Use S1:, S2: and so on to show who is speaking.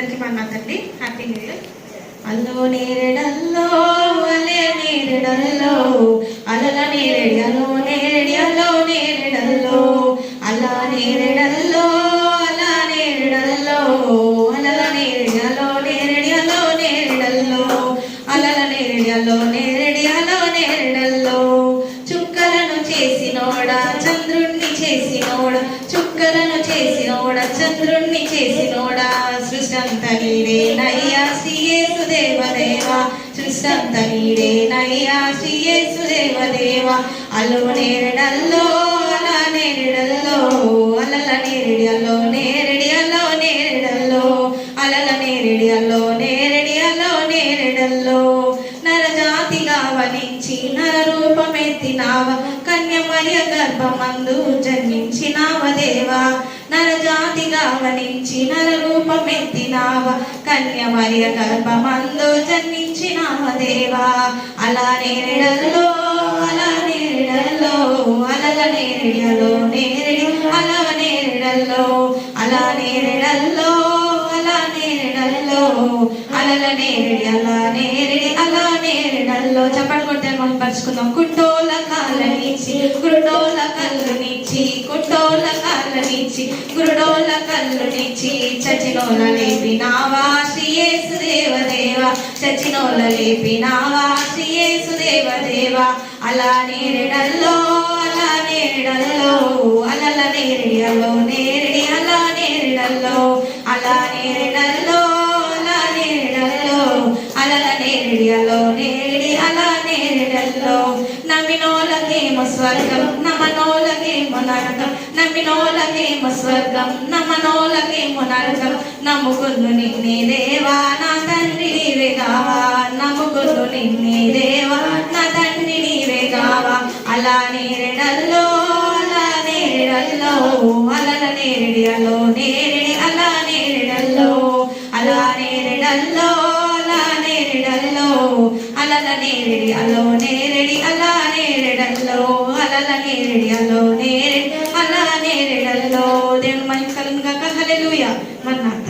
S1: అందరికీ మన తండ్రి హ్యాపీ న్యూ ఇయర్ అల్లో నేరెడల్లో అలే నేరెడల్లో అలల నేరెడి అలో నేరెడి అల్లో నేరెడల్లో అలా నేరెడల్లో అలా నేరెడల్లో అలల నేరెడి అలో నేరెడి అలో నేరెడల్లో అలల నేరెడి అలో నేరెడి అలో నేరెడల్లో. చుక్కలను చేసినోడా చంద్రుణ్ణి చేసినోడా చుక్కలను చేసినోడా చంద్రుణ్ణి చేసినోడా సృష్టంత నీడేనయ్యా శ్రీయేసు దేవదేవా సృష్టంత నీడేనయ్యా శ్రీయేసు దేవదేవా అలో నేరడల్లో అలా నేరడల్లో అలల నేరడి అల్లో నేరడి అల్లో నేరడల్లో అలల నేరడి అల్లో నేరడి అల్లో నేరడల్లో. నరజాతిగా వనించి నర రూపమెత్తినావ కన్యమర్య గర్భమందు జన్మించినావ దేవా నరజాతిగా వనించి రూపమెత్తినావా? రూపమెత్తినావ కన్యమర్య గర్భమందు జన్మించినావ దేవా? అలా నేరడల్లో అలా నేరడల్లో అలల నేరడియలో నేరడి అలా నేరడల్లో అలా నేరడల్లో అలా నేరడల్లో అలల నేరడి అలా నేరడి అలా నేరడల్లో చెప్పడం కొట్టే మనం పరుచుకుందాం కుట్టోల కాళ్ళనిచ్చి గురుడోల కళ్ళునిచ్చి కుట్టోల కాళ్ళనిచ్చి గురుడోళ్ళ కళ్ళునిచ్చి చచ్చినోల లేపినావా శ్రీయేసు దేవదేవా. చచ్చినోల లేపినావా శ్రీయేసు దేవదేవా అలా నేరడల్లో అలా నేరడల్లో అలల నేరడియలో నేరడి అలా నేరడల్లో అలా నేరడల్లో అలా నేరడల్లో అలల నేరడియలో నేరడి అలా నేరడల్లో నమ్మినోలకేమో స్వర్గం నమనోలకేమో నరకం. నమ్మినోలకేమో స్వర్గం నమనోలకేమో నరకం. నమ్ముకున్ను నిన్నే దేవా నా తండ్రి నీవే కావా నమ్ముకున్ను నిన్నే దేవా నా తండ్రి నీవే కావా అలా నేరడల్లో అలా నేరడల్లో అలల నేరడియలో నేరడి అలా నేరడల్లో అలా నేరడల్లో అలా నేరడల్లో అలల నేరడి అలో నేరడి అలా నేరడల్లో అలల నేరడి అలో నేరడి అలా నేరడల్లో. దేవుడు మహిమ కలుగుగా హల్లెలూయా. మన్నాత